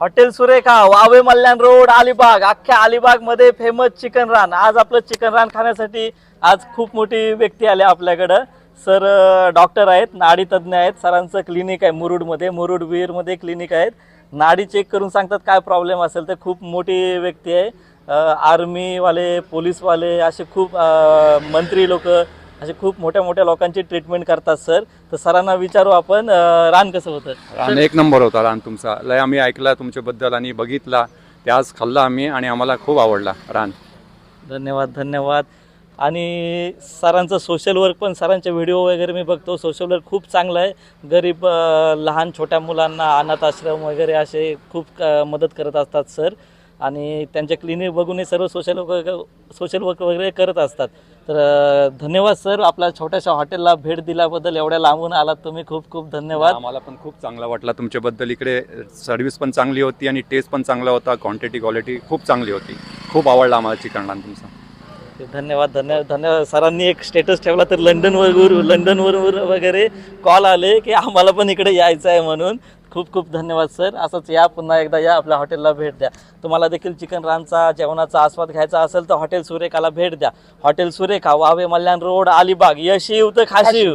Hotel Surekha Vave Malyan road Alibag अख्ख्या अलिबागमध्ये famous chicken रान आज आपलं चिकन रान खाण्यासाठी आज खूप मोठी व्यक्ती आली आपल्याकडं. सर डॉक्टर आहेत नाडी तज्ज्ञ आहेत. सरांचं क्लिनिक आहे मुरुडमध्ये मुरुड विहीरमध्ये क्लिनिक आहेत. नाडी चेक करून सांगतात काय प्रॉब्लेम असेल तर खूप मोठी व्यक्ती आहे. आर्मीवाले पोलीसवाले असे खूप मंत्री लोक असे खूप मोठ्या मोठ्या लोकांची ट्रीटमेंट करतात सर तर सरांना विचारू आपण रान कसं होतं? रान एक नंबर होता रान तुमचा. लय आम्ही ऐकला तुमच्याबद्दल आणि बघितला. ते आज खाल्ला आम्ही आणि आम्हाला खूप आवडला रान. धन्यवाद धन्यवाद. आणि सरांचं सोशल वर्क पण सरांचे व्हिडिओ वगैरे मी बघतो. सोशल वर्क खूप चांगलं आहे. गरीब लहान छोट्या मुलांना अनाथ आश्रम वगैरे असे खूप मदत करत असतात सर आणि त्यांचे क्लिनिक बघून हे सर्व सोशल वर्क सोशल वर्क वगैरे करत असतात. तर धन्यवाद सर. आपल्या छोट्याशा हॉटेलला भेट दिल्याबद्दल एवढ्या लांबून आलात तुम्ही. खूप खूप धन्यवाद. आम्हाला पण खूप चांगला वाटला तुमच्याबद्दल. इकडे सर्व्हिस पण चांगली होती आणि टेस्ट पण चांगला होता. क्वांटिटी क्वालिटी खूप चांगली होती. खूप आवडला आम्हाला चिकन तुमचा. धन्यवाद धन्यवाद धन्यवाद. सरांनी एक स्टेटस ठेवला तर लंडनवर लंडनवरून वगैरे कॉल आले की आम्हाला पण इकडे यायचं आहे म्हणून. खूप खूप धन्यवाद सर. असंच या पुन्हा एकदा या आपल्या हॉटेलला भेट द्या. तुम्हाला देखील चिकन रानचा जेवणाचा आस्वाद घ्यायचा असेल तर हॉटेल सुरेखाला भेट द्या. हॉटेल सुरेखा वावे मल्याण रोड अलिबाग यश येऊ तर खाशी